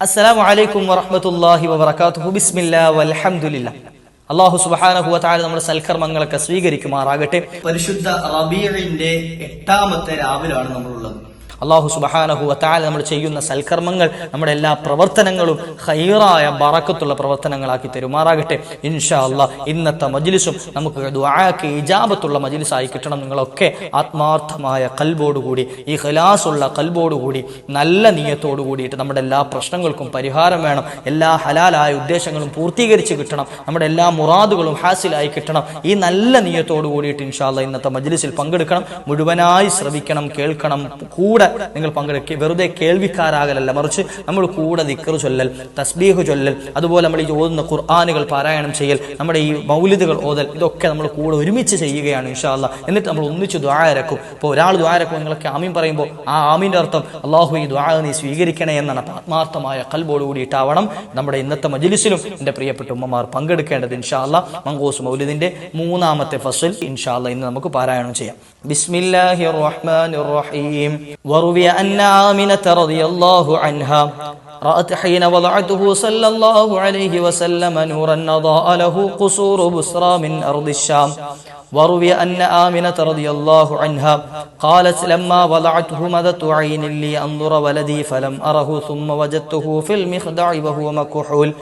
അസ്സലാമു അലൈക്കും വറഹ്മത്തുള്ളാഹി വബറകാതുഹു. ബിസ്മില്ലാ വൽഹംദുലില്ലാ. അള്ളാഹു സുബ്ഹാനഹു വതആല നമ്മുടെ സൽക്കർമ്മങ്ങളൊക്കെ സ്വീകരിക്കുമാറാകട്ടെ. പരിശുദ്ധ റബീറിന്റെ എട്ടാമത്തെ രാവിലാണ് നമ്മളുള്ളത്. അള്ളാഹു സുബ്ഹാനഹു വതആല നമ്മൾ ചെയ്യുന്ന സൽക്കർമ്മങ്ങൾ നമ്മുടെ എല്ലാ പ്രവർത്തനങ്ങളും ഹൈറായ ബറക്കത്തുള്ള പ്രവർത്തനങ്ങളാക്കി തരുമാറാകട്ടെ. ഇൻഷാ അള്ളാഹ് ഇന്നത്തെ മജിലിസും നമുക്ക് ദുആക്ക് ഇജാബത്തുള്ള മജിലിസായി കിട്ടണം. നിങ്ങളൊക്കെ ആത്മാർത്ഥമായ കൽബോടുകൂടി ഈ ഖലാസുള്ള കൽബോടുകൂടി നല്ല നീയത്തോടു കൂടിയിട്ട് നമ്മുടെ എല്ലാ പ്രശ്നങ്ങൾക്കും പരിഹാരം വേണം. എല്ലാ ഹലാലായ ഉദ്ദേശങ്ങളും പൂർത്തീകരിച്ച് കിട്ടണം. നമ്മുടെ എല്ലാ മുറാദുകളും ഹാസിലായി കിട്ടണം. ഈ നല്ല നീയത്തോടു കൂടിയിട്ട് ഇൻഷാ ഇൻഷാല്ല ഇന്നത്തെ മജ്ലിസിൽ പങ്കെടുക്കണം. മുഴുവനായി ശ്രവിക്കണം കേൾക്കണം കൂടെ നിങ്ങൾ പങ്കെടുക്കുക വെറുതെ കേൾവിക്കാരാകലല്ല. മറിച്ച് നമ്മൾ കൂടെ ദിക്കറ് ചൊല്ലൽ തസ്ബീഹ് ചൊല്ലൽ അതുപോലെ നമ്മൾ ഈ ഓതുന്ന ഖുർആാനുകൾ പാരായണം ചെയ്യൽ നമ്മുടെ ഈ മൗലിദുകൾ ഓതൽ ഇതൊക്കെ നമ്മൾ കൂടെ ഒരുമിച്ച് ചെയ്യുകയാണ് ഇൻഷാല്ല എന്നിട്ട് നമ്മൾ ഒന്നിച്ച് ദ്വാരക്കും ഇപ്പോൾ ഒരാൾ ദ്വാരക്കും നിങ്ങളൊക്കെ ആമീൻ പറയുമ്പോൾ ആ ആമീന്റെ അർത്ഥം അള്ളാഹു ഈ ദ്വാര നീ സ്വീകരിക്കണേ എന്നാണ് ആത്മാർത്ഥമായ കൽബോട് കൂടിയിട്ടാവണം നമ്മുടെ ഇന്നത്തെ മജിലിസിലും എന്റെ പ്രിയപ്പെട്ട ഉമ്മമാർ പങ്കെടുക്കേണ്ടത് ഇൻഷാല്ല മങ്കോസ് മൗലിദിന്റെ മൂന്നാമത്തെ ഫസൽ. ഇൻഷാല്ല ഇന്ന് നമുക്ക് പാരായണം ചെയ്യാം. بسم الله الرحمن الرحيم وروي أن عامنة رضي الله عنها رأت حين وضعته صلى الله عليه وسلم نورا نضاء له قصور بسرى من أرض الشام وروي أن آمنة رضي الله عنها قالت لما وضعته مدت عين لي أنظر ولدي فلم أره ثم وجدته في المخدع وهو مكحول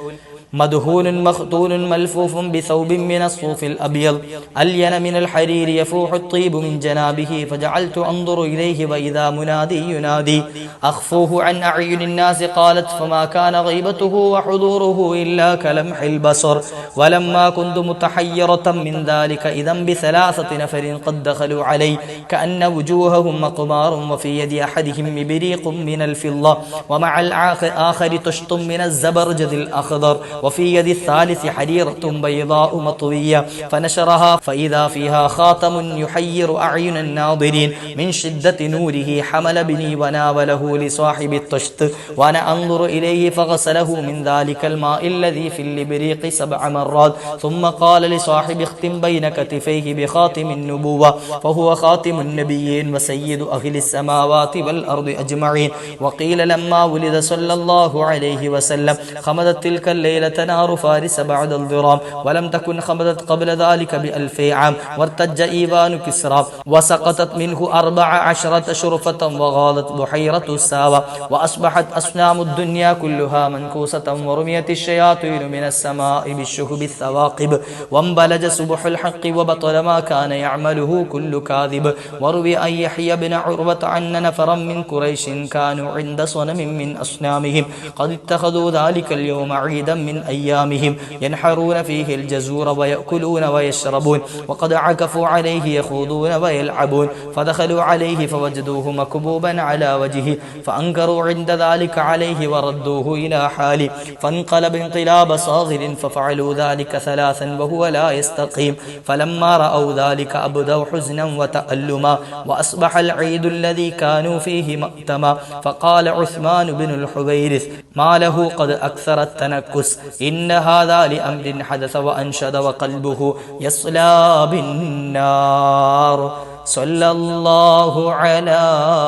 مدهون مختون ملفوف بثوب من الصوف الأبيض. ألين من الحرير يفوح الطيب من جنابه فجعلت أنظر إليه وإذا منادي ينادي. أخفوه عن أعين الناس قالت فما كان غيبته وحضوره إلا كلمح البصر. ولما كنت متحيرة من ذلك إذا بثلاثة نفر قد دخلوا علي كأن وجوههم مقمار وفي يد أحدهم إبريق من الفضة ومع الآخر تشط من الزبرجد الأخضر. وفي يد الثالث حريرة بيضاء مطوية فنشرها فإذا فيها خاتم يحير أعين الناظرين من شدة نوره حمل بني وناوله لصاحب الطشت وأنا أنظر إليه فغسله من ذلك الماء الذي في الإبريق سبع مرات ثم قال لصاحب اختم بين كتفيه بخاتم النبوة فهو خاتم النبيين وسيد أهل السماوات والأرض أجمعين وقيل لما ولد صلى الله عليه وسلم خمدت تلك الليلة نار فارس بعد الضرام ولم تكن خمدت قبل ذلك بألف عام. وارتج إيوان كسرى. وسقطت منه أربع عشرة شرفة وغاضت بحيرة الساوى. وأصبحت أصنام الدنيا كلها منكوسة ورميت الشياطين من السماء بالشهب الثواقب. وانبلج سبح الحق وبطل ما كان يعمله كل كاذب. وروي أن يحيى بن عروة أن نفرا من قريش كانوا عند صنم من أصنامهم. قد اتخذوا ذلك اليوم عيدا من أيامهم ينحرون فيه الجزور ويأكلون ويشربون وقد عكفوا عليه يخوضون ويلعبون فدخلوا عليه فوجدوه مكبوبا على وجهه فأنكروا عند ذلك عليه وردوه إلى حاله فانقلب انقلاب صاغر ففعلوا ذلك ثلاثا وهو لا يستقيم فلما رأوا ذلك أبدوا حزنا وتألما وأصبح العيد الذي كانوا فيه مأتما فقال عثمان بن الحبيرث ما له قد أكثر التنكس إن هذا لأمر حدث وأنشد وقلبه يصلى بالنار صلى الله على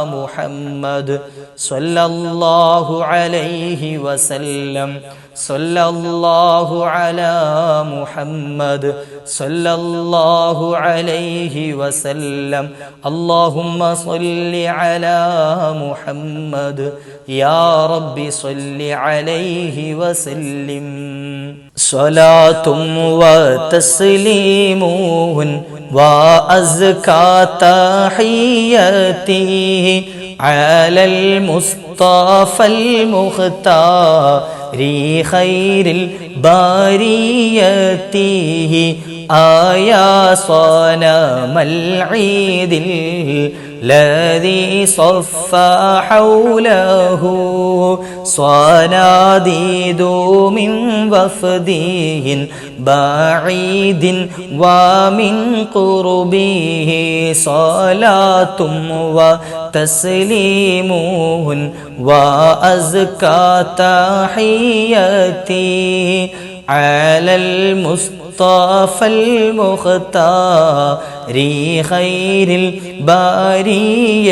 محمد صلى الله عليه وسلم صلى الله على محمد صلى الله عليه وسلم. اللهم صل على محمد. يا رب صل عليه وسلم. صلاة وتسليم وأزكى تحياته على المصطفى المختار. خير البارية آيا صنم العيد الذي صفى حوله. صناديد من وفده بعيد ومن قربه صلاة وتسليم وأزكى تحيتي على المصطفى المختار خير البارية.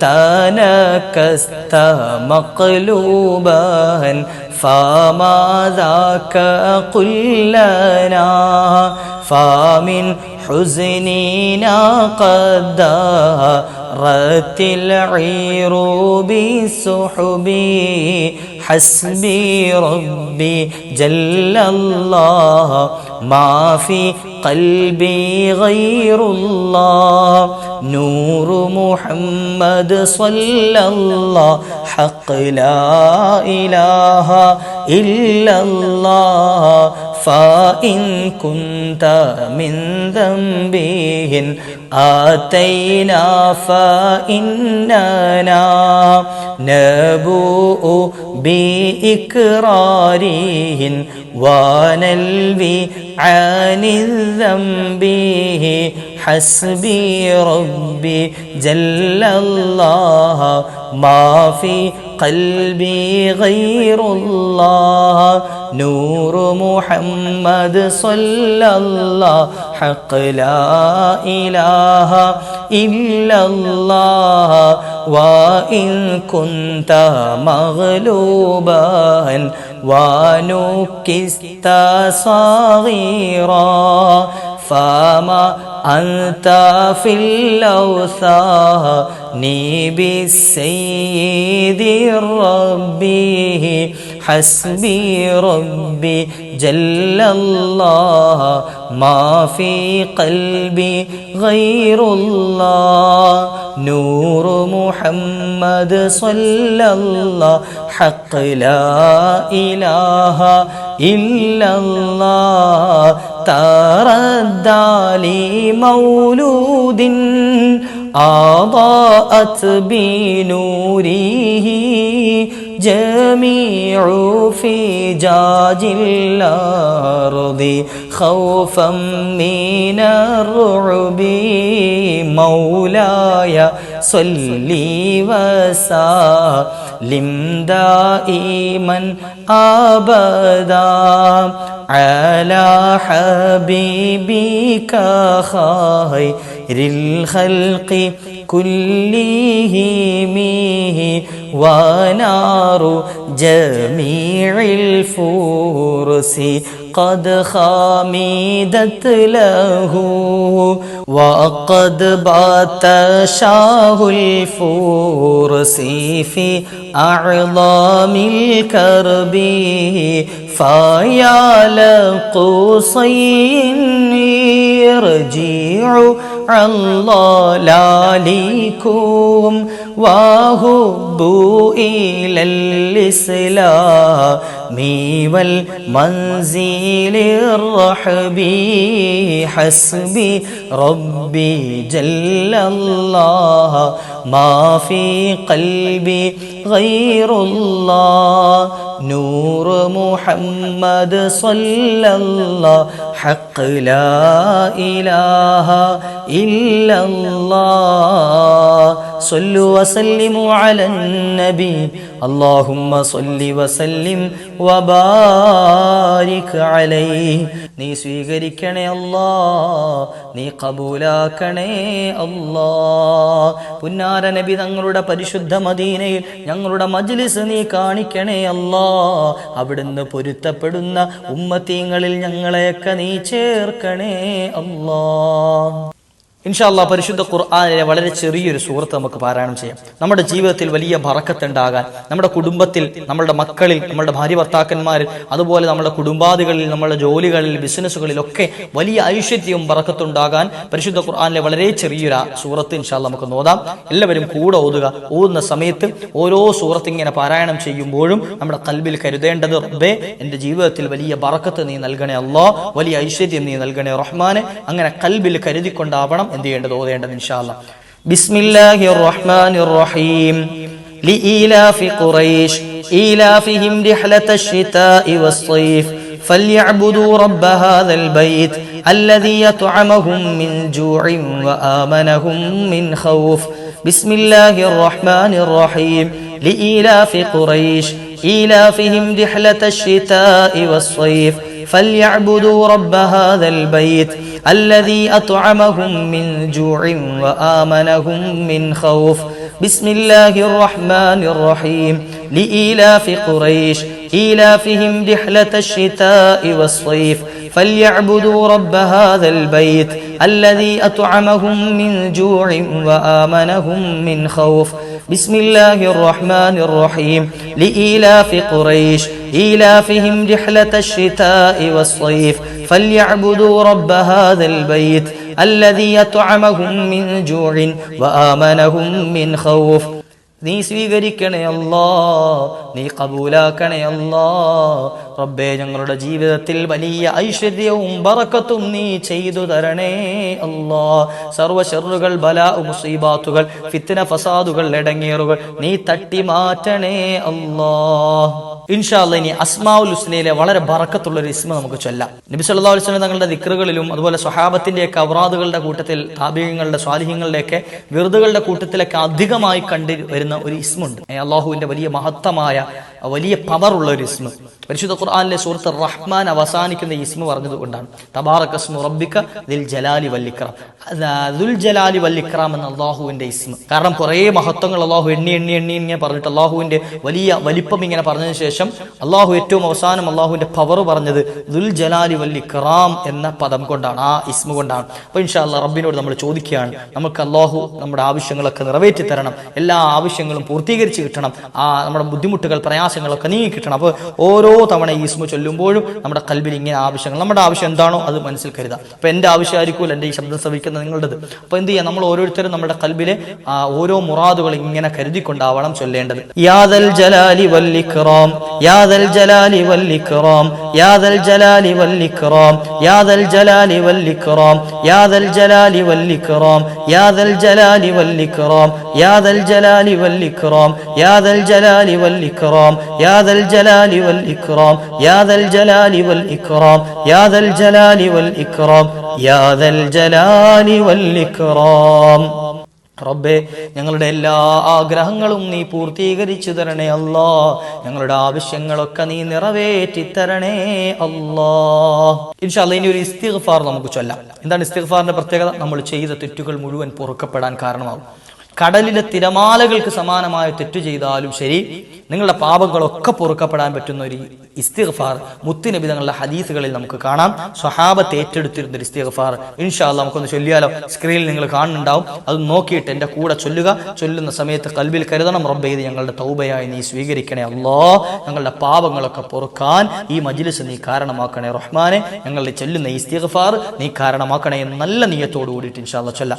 تنكست مقلوبا فما ذاك قل لنا؟ فمن حزننا قد دارت العير بالسحب حسبي ربي جل الله ما في قلبي غير الله نور محمد صلى الله حق لا إله إلا الله فإن كنت من ذنبه آتينا فإننا نبوء بإكراره ونلوي عن الذنب حسبي ربي جل الله. ما في قلبي غير الله. نور محمد صلى الله. حق لا إله إلا الله. وإن كنت مغلوبا ونكست صغيرا. فما أنت في الأوثان بالسيد ربي حسبي ربي جل الله ما في قلبي غير الله. نور محمد صلى الله حق لا إله إلا الله. تردى لي مولود أضاءت بنوره جميع فجاج الأرض خوفا من الرعب. مولاي صلي وسلم. دائما أبدا على حبيبك خير الخلق كلهم ونار جميع الفرس قد خامدت له وقد بات شاه الفرس في أعظم الكرب فيا لقصي يرجع الله لاليكم وهبوا إلى الإسلام والمنزل الرحب حسبي ربي جل الله ما في قلبي غير الله نور محمد صلى الله حق لا إله إلا الله صلوا وسلموا على النبي اللهم صل وسلم وبارك عليه നീ സ്വീകരിക്കണേ അല്ലാ നീ കബൂലാക്കണേ അല്ലാ പുന്നാര നബി തങ്ങളുടെ പരിശുദ്ധ മദീനയിൽ ഞങ്ങളുടെ മജ്ലിസ് നീ കാണിക്കണേ അല്ലാ അവിടുന്ന് പൊരുത്തപ്പെടുന്ന ഉമ്മത്തീങ്ങളിൽ ഞങ്ങളെയൊക്കെ നീ ചേർക്കണേ അല്ലാ ഇൻഷാല്ല പരിശുദ്ധ ഖുർആാനിലെ വളരെ ചെറിയൊരു സുഹൃത്ത് നമുക്ക് പാരായണം ചെയ്യാം. നമ്മുടെ ജീവിതത്തിൽ വലിയ ഭറക്കത്തുണ്ടാകാൻ നമ്മുടെ കുടുംബത്തിൽ നമ്മുടെ മക്കളിൽ നമ്മുടെ ഭാര്യ ഭർത്താക്കന്മാരിൽ അതുപോലെ നമ്മുടെ കുടുംബാദികളിൽ നമ്മുടെ ജോലികളിൽ ബിസിനസ്സുകളിലൊക്കെ വലിയ ഐശ്വര്യവും ഭറക്കത്തുണ്ടാകാൻ പരിശുദ്ധ ഖുർആാനിലെ വളരെ ചെറിയൊരു സൂറത്ത് ഇൻഷാല്ല നമുക്ക് നോതാം എല്ലാവരും കൂടെ ഓതുക. ഓതുന്ന സമയത്ത് ഓരോ സൂറത്ത് ഇങ്ങനെ പാരായണം ചെയ്യുമ്പോഴും നമ്മുടെ കൽബിൽ കരുതേണ്ടത് റബ്ബേ എന്റെ ജീവിതത്തിൽ വലിയ ബറക്കത്ത് നീ നൽകണേ അല്ലോ വലിയ ഐശ്വര്യം നീ നൽകണേ റഹ്മാനെ. അങ്ങനെ കൽബിൽ കരുതിക്കൊണ്ടാവണം എന്ത് ചെയ്യേണ്ടത് ഓതേണ്ടത് ഇൻഷാല്ല ബിസ്മില്ലാഹി റഹ്മാൻ റഹീം لإيلاف قريش إيلافهم رحلة الشتاء والصيف فليعبدوا رب هذا البيت الذي يطعمهم من جوع وآمنهم من خوف بسم الله الرحمن الرحيم لإيلاف قريش إيلافهم رحلة الشتاء والصيف فليعبدوا رب هذا البيت الذي أطعمهم من جوع وآمنهم من خوف. بسم الله الرحمن الرحيم. لإيلاف قريش إيلافهم رحلة الشتاء والصيف. فليعبدوا رب هذا البيت الذي أطعمهم من جوع وآمنهم من خوف. بسم الله الرحمن الرحيم. لإيلاف قريش إيلافهم رحلة الشتاء والصيف. فليعبدوا رب هذا البيت الذي أطعمهم من جوع وآمنهم من خوف. നീ സ്വീകരിക്കണേ അല്ലാ. നീ കബൂലാക്കണേ അല്ലാ. റബ്ബേ ഞങ്ങളുടെ ജീവിതത്തിൽ വലിയ ഐശ്വര്യവും ബറക്കത്തും നീ ചെയ്തു തരണേ അല്ലാ. സർവ ഷെറുകൾ ബല മുസീബാത്തുകൾ ഫിത്തിന ഫസാദുകൾ ഇടങ്ങേറുകൾ നീ തട്ടി മാറ്റണേ അല്ലാ. ഇൻഷാല്ല ഇനി അസ്മാഉൽ ഹുസ്നയിലെ വളരെ ബറക്കത്തുള്ള ഒരു ഇസ്മ നമുക്ക് ചൊല്ലാം. നബി സല്ലാ വസല്ലം തങ്ങളുടെ ദിക്റുകളിലും അതുപോലെ സ്വഹാബത്തിന്റെ ഒക്കെ അവറാദുകളുടെ കൂട്ടത്തിൽ താപികങ്ങളുടെ സ്വാലിഹ്യങ്ങളുടെ ഒക്കെ വിറുതുകളുടെ കൂട്ടത്തിലൊക്കെ അധികമായി കണ്ടു വരുന്ന ഒരു ഇസ്മുണ്ട്. അള്ളാഹുവിന്റെ വലിയ മഹത്തമായ വലിയ പവറുള്ള ഒരു ഇസ്മ. പരിശുദ്ധ ഖുർആാനിലെ സുഹൃത്ത് റഹ്മാൻ അവസാനിക്കുന്ന ഇസ്മ പറഞ്ഞത് കൊണ്ടാണ് തബാറക്കസ്മു റബ്ബിക്ക ദിൽ ജലാലി വല്ലിക്രാം ദുൽ ജലാലി വല്ലിക്രാം എന്ന അള്ളാഹുവിന്റെ ഇസ്മ. കാരണം കുറേ മഹത്വങ്ങൾ അള്ളാഹു എണ്ണി എണ്ണി എണ്ണി ഇങ്ങനെ പറഞ്ഞിട്ട് അള്ളാഹുവിന്റെ വലിയ വലിപ്പം ഇങ്ങനെ പറഞ്ഞതിന് ശേഷം അള്ളാഹു ഏറ്റവും അവസാനം അള്ളാഹുവിന്റെ പവർ പറഞ്ഞത് ദുൽ ജലാലി വല്ലിക്രാം എന്ന പദം കൊണ്ടാണ് ആ ഇസ്മ കൊണ്ടാണ്. അപ്പൊ ഇൻഷാ റബ്ബിനോട് നമ്മൾ ചോദിക്കുകയാണ് നമുക്ക് അള്ളാഹു നമ്മുടെ ആവശ്യങ്ങളൊക്കെ നിറവേറ്റി തരണം എല്ലാ ആവശ്യങ്ങളും പൂർത്തീകരിച്ച് കിട്ടണം. ആ നമ്മുടെ ബുദ്ധിമുട്ടുകൾ പ്രയാസങ്ങളൊക്കെ നീങ്ങി കിട്ടണം. അപ്പോൾ ഓരോ തവണ ഈ ഇസ്മ ചൊല്ലുമ്പോഴും നമ്മുടെ കൽബിൽ ഇങ്ങനെ ആവശ്യങ്ങൾ നമ്മുടെ ആവശ്യം എന്താണോ അത് മനസ്സിൽ കരുതാം. അപ്പോൾ എന്റെ ആവശ്യമായിരിക്കും എന്റെ ഈ ശബ്ദം ശ്രവിക്കുന്ന നിങ്ങളുടേത്. അപ്പോൾ എന്ത് ചെയ്യാം? നമ്മൾ ഓരോരുത്തരും നമ്മുടെ കൽബിലെ ഓരോ മുറാദുകൾ ഇങ്ങനെ കരുതിക്കൊണ്ടാവണം ചൊല്ലേണ്ടത്. യാദൽ ജലാലി വല്ലിക്റാം യാദൽ ജലാലി വല്ലിക്റാം യാദൽ ജലാലി വല്ലിക്റാം യാദൽ ജലാലി വല്ലിക്റാം യാദൽ ജലാലി വല്ലിക്റാം യാദൽ ജലാലി വല്ലിക്റാം യാദൽ ജലാലി വല്ലിക്റാം യാദൽ ജലാലി വല്ലിക്റാം യാദൽ ജലാലി الجلال والإكرام ജലാലി ذا الجلال ജലാലി يا ذا ജലാലി والإكرام റബ്ബേ ഞങ്ങളുടെ എല്ലാ ആഗ്രഹങ്ങളും നീ പൂർത്തീകരിച്ചു തരണേ അല്ലാ. ഞങ്ങളുടെ ആവശ്യങ്ങളൊക്കെ നീ നിറവേറ്റി തരണേ അല്ലാ. ഇൻഷാല്ല ഇനി ഒരു ഇസ്തിഗ്ഫാർ നമുക്ക് ചൊല്ലാം. എന്താണ് ഇസ്തിഗ്ഫാറിന്റെ പ്രത്യേകത? നമ്മൾ ചെയ്ത തെറ്റുകൾ മുഴുവൻ പൊറുക്കപ്പെടാൻ കാരണമാകും. കടലിലെ തിരമാലകൾക്ക് സമാനമായ തെറ്റു ചെയ്താലും ശരി നിങ്ങളുടെ പാപങ്ങളൊക്കെ പൊറുക്കപ്പെടാൻ പറ്റുന്ന ഒരു ഇസ്തിഗ്ഫാർ മുത്തുനബി തങ്ങളുടെ ഹദീസുകളിൽ നമുക്ക് കാണാം. സ്വഹാബത്ത് ഏറ്റെടുത്തിരുന്ന ഒരു ഇസ്തിഗ്ഫാർ ഇൻഷാല്ല നമുക്കൊന്ന് ചൊല്ലിയാലോ? സ്ക്രീനിൽ നിങ്ങൾ കാണുന്നുണ്ടാവും. അത് നോക്കിയിട്ട് എന്റെ കൂടെ ചൊല്ലുക. ചൊല്ലുന്ന സമയത്ത് കൽബിൽ കരുതണം റബ്ബെ ഇത് ഞങ്ങളുടെ തൗബയായി നീ സ്വീകരിക്കണേ അല്ലോ. ഞങ്ങളുടെ പാപങ്ങളൊക്കെ പൊറുക്കാൻ ഈ മജിലിസ് നീ കാരണമാക്കണേ റഹ്മാനെ. ഞങ്ങളുടെ ചൊല്ലുന്ന ഈ ഇസ്തിഗ്ഫാർ നീ കാരണമാക്കണേ നല്ല നിയത്തോട് കൂടിയിട്ട് ഇൻഷാല്ല ചൊല്ലാം.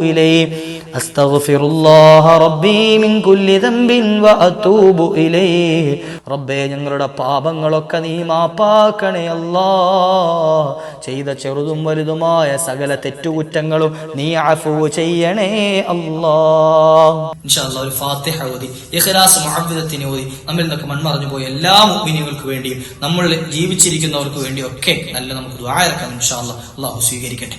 إليه أستغفر الله ربي من كل ذنب وأتوب إليه റബ്ബേ ഞങ്ങളുടെ പാപങ്ങളൊക്കെ നീ മാപ്പാക്കണേ അല്ലാ ചെയ്ത ചെറുതും വലുതുമായ സകല തെറ്റുകുറ്റങ്ങളും നീ അഫു ചെയ്യണേ അല്ലാ ഇൻഷാല്ല ഒരു ഫാത്തിഹ ഓതി ഇഖ്ലാസ് മുഅബ്ബദത്തിനെ ഓതി നമ്മിൽ നിന്നൊക്കെ മൺമറഞ്ഞു പോയ എല്ലാ മുഅ്മിനീങ്ങൾക്ക് വേണ്ടിയും നമ്മൾ ജീവിച്ചിരിക്കുന്നവർക്ക് വേണ്ടിയും ഒക്കെ നല്ല നമുക്ക് ദുആ ഇറക്കാം ഇൻഷാല്ല അള്ളാഹു സ്വീകരിക്കട്ടെ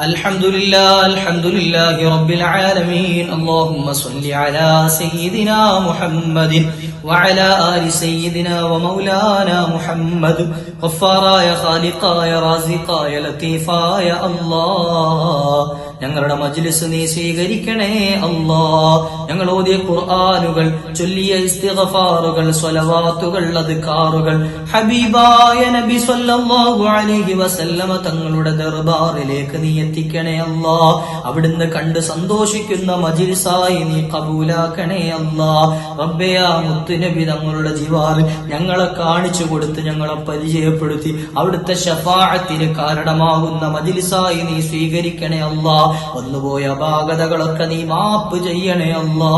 الحمد لله الحمد لله رب العالمين. اللهم صل على سيدنا محمد وعلى آل سيدنا ومولانا محمد. غفارا يا خالقا يا رازقا يا لطيفا يا الله. ഞങ്ങളുടെ മജ്ലിസ് നീ സ്വീകരിക്കണേ അല്ലാ. ഞങ്ങൾ ഓതിയ ഖുർആനുകൾ ചൊല്ലിയ ഇസ്തിഗ്ഫാറുകൾ സ്വലവാത്തുകൾ അദ്കാറുകൾ. ഹബീബായ നബി സല്ലല്ലാഹു അലൈഹി വസല്ലമ തങ്ങളുടെ ദർബാറിലേക്ക് നീ എത്തിക്കണേ അല്ലാ. അവിടുന്ന് കണ്ട് സന്തോഷിക്കുന്ന മജിൽസായി നീ കബൂലാക്കണേ അല്ലാ. റബ്ബയാ മുത്തുനബി തങ്ങളുടെ ജീവാറിൽ ഞങ്ങളെ കാണിച്ചു കൊടുത്ത് ഞങ്ങളെ പരിചയപ്പെടുത്തി. അവിടുത്തെ ഷഫാഅത്തിന് കാരണമാകുന്ന മജിൽസായി നീ സ്വീകരിക്കണേ അല്ലാ. വന്നുപോയ അപാകതകളൊക്കെ നീ മാപ്പ് ചെയ്യണേ അല്ലാ.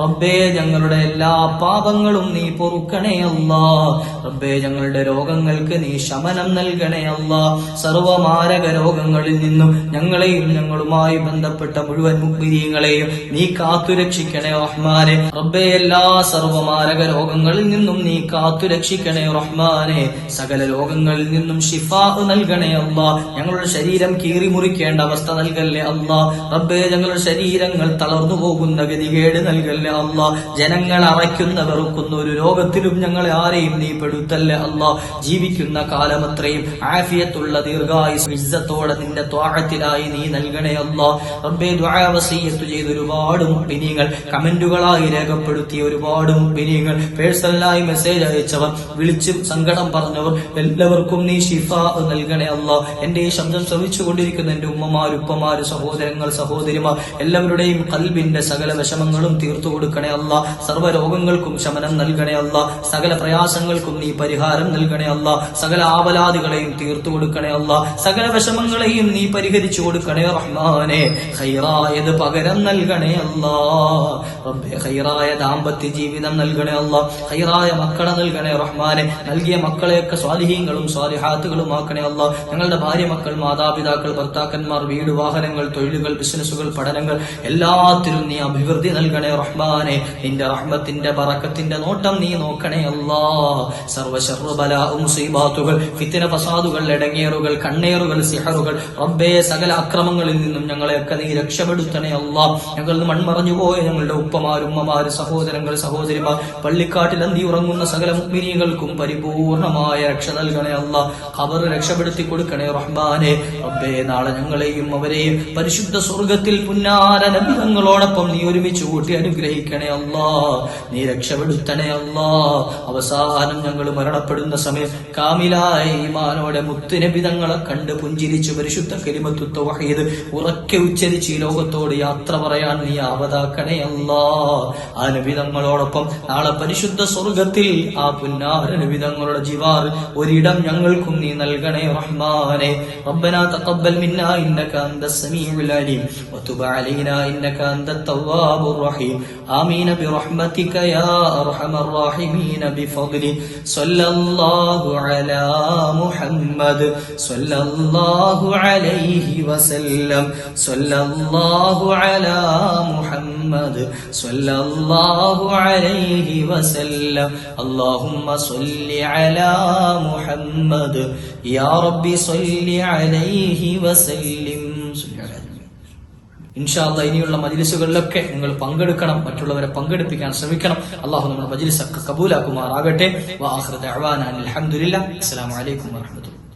റബ്ബേ ഞങ്ങളുടെ എല്ലാ പാപങ്ങളും നീ പൊറുക്കണേ അല്ലാ. റബ്ബേ ഞങ്ങളുടെ രോഗങ്ങൾക്ക് നീ ശമനം നൽകണേ അല്ലാ. സർവമാരക രോഗങ്ങളിൽ നിന്നും ഞങ്ങളെയും ഞങ്ങളുമായി ബന്ധപ്പെട്ട മുഴുവൻ മുഗ്മിനീങ്ങളെയും നീ കാത്തുരക്ഷിക്കണേ റഹ്മാനെ. റബ്ബേ എല്ലാ സർവമാരക രോഗങ്ങളിൽ നിന്നും നീ കാത്തുരക്ഷിക്കണേ റഹ്മാനെ. സകല രോഗങ്ങളിൽ നിന്നും ഷിഫാ നൽകണേ അല്ലാ. ഞങ്ങളുടെ ശരീരം കീറി മുറിക്കേണ്ട അവസ്ഥ നൽകല്ലേ അല്ലാ റബ്ബേ ഞങ്ങളുടെ ശരീരങ്ങൾ തളർന്നു പോകുന്ന ഗതികേട് നൽകല്ലേ അല്ല ജനങ്ങൾ അറയ്ക്കുന്ന വെറുക്കുന്ന ഒരു രോഗത്തിലും ഞങ്ങളെ ആരെയും നീ പെടുത്തല്ലേ അല്ല ജീവിക്കുന്ന കാലമത്രയും ആഫിയത്തുള്ള ദീർഘായുസത്തോടെ നിന്റെ ത്വാഴത്തിലായി നീ നൽകണേ അല്ല റബ്ബേ ദുആ ചെയ്ത് ഒരുപാട് മുപ്പിനീങ്ങൾ കമന്റുകളായി രേഖപ്പെടുത്തിയ ഒരുപാട് മുപ്പിനീങ്ങൾ പേഴ്സണലായി മെസ്സേജ് അയച്ചവർ വിളിച്ച് സങ്കടം പറഞ്ഞവർ എല്ലാവർക്കും നീ ഷിഫ നൽകണേ അല്ല എന്റെ ഈ ശബ്ദം ശ്രമിച്ചുകൊണ്ടിരിക്കുന്ന എന്റെ ഉമ്മമാര് ഉപ്പമാര് സഹോദരങ്ങൾ സഹോദരിമാർ എല്ലാവരുടെയും കൽബിന്റെ സകല വിഷമങ്ങളും തീർത്തു കൊടുക്കണേ അല്ല. സർവ രോഗങ്ങൾക്കും ശമനം നൽകണേ അല്ല. സകല പ്രയാസങ്ങൾക്കും നീ പരിഹാരം നൽകണേ അല്ല. സകല ആവലാദികളെയും തീർത്തു കൊടുക്കണേ അല്ല. സകല വിഷമങ്ങളെയും നീ പരിഹരിച്ചു കൊടുക്കണേ റഹ്മാനെ. ഹൈറായത് പകരം നൽകണേ അല്ല. ഹൈറായ ദാമ്പത്യ ജീവിതം നൽകണേ അല്ല. ഹൈറായ മക്കളെ നൽകണേ റഹ്മാനെ. നൽകിയ മക്കളെയൊക്കെ സ്വാധീനങ്ങളും സ്വാലിഹാത്തുകളും ആക്കണേ അല്ല. ഞങ്ങളുടെ ഭാര്യ മക്കൾ മാതാപിതാക്കൾ ഭർത്താക്കന്മാർ വീട് വാഹനങ്ങൾ തൊഴിലുകൾ ബിസിനസ്സുകൾ പഠനങ്ങൾ എല്ലാത്തിലും നീ അഭിവൃദ്ധി നൽകണേ റഹ്മാനെ. നിന്റെ റഹ്മത്തിന്റെ പറക്കത്തിന്റെ നോട്ടം നീ നോക്കണേ അല്ലാ. സർവശർബല മുസീബാത്തുകൾ ഫിത്തിന ഫസാദുകൾ ഇടങ്ങേറുകൾ കണ്ണേറുകൾ സിഹറുകൾ റബ്ബേ സകല അക്രമങ്ങളിൽ നിന്നും ഞങ്ങളെയൊക്കെ നീ രക്ഷപ്പെടുത്തണേ അല്ലാ. ഞങ്ങൾ മൺമറഞ്ഞു പോയ ഞങ്ങളുടെ ഉപ്പമാരും ഉമ്മമാര് സഹോദരങ്ങൾ സഹോദരിമാർ പള്ളിക്കാട്ടിൽ അന്തി ഉറങ്ങുന്ന സകല മുഗ്മിനികൾക്കും പരിപൂർണമായ രക്ഷ നൽകണേ അല്ല. അവർ രക്ഷപ്പെടുത്തി കൊടുക്കണേ റഹ്മാനെ. റബ്ബേ നാളെ ഞങ്ങളെയും അവരെയും പരിശുദ്ധ സ്വർഗത്തിൽ പുന്നാര നബിതങ്ങളോടൊപ്പം നീ ഒരുമിച്ച് കൂട്ടി അനുഗ്രഹിക്കണേ അല്ലാ നീ രക്ഷപ്പെടുത്തണേ അല്ലാ അവസാനം ഞങ്ങൾ മരണപ്പെടുന്ന സമയം കാമിലായ ഈമാനോടെ മുത്തുനബിതങ്ങളെ കണ്ട് പുഞ്ചിരിച്ചു പരിശുദ്ധ കരിമത്തുത്ത വഹീദ് ഉറക്കെ ഉച്ചരിച്ച് ഈ ലോകത്തോട് യാത്ര പറയാൻ നീ ആവതാക്കണേ അല്ലാ ആ നബിതങ്ങളോടൊപ്പം നാളെ പരിശുദ്ധ സ്വർഗത്തിൽ ആ പുന്നാര നബിതങ്ങളുടെ ജിവാർ ഒരിടം ഞങ്ങൾക്കും നീ നൽകണേ റഹ്മാനെ ربنا تقبل منا انك انت السميع العليم وتب علينا انك انت التواب الرحيم امين برحمتك يا ارحم الراحمين بفضل صلى الله على محمد صلى الله عليه وسلم صلى الله على محمد صلى الله عليه وسلم اللهم صل على محمد يا رب صل عليه وسلم صل على ഇൻഷാല്ല ഇനിയുള്ള മജിലിസുകളിലൊക്കെ നിങ്ങൾ പങ്കെടുക്കണം മറ്റുള്ളവരെ പങ്കെടുപ്പിക്കാൻ ശ്രമിക്കണം. അള്ളാഹു നമ്മുടെ മജിലിസൊക്കെ കബൂലാക്കുമാറാകട്ടെ. അലഹമുല്ല അസ്സലാമു അലൈക്കും വാഹമത്തുള്ള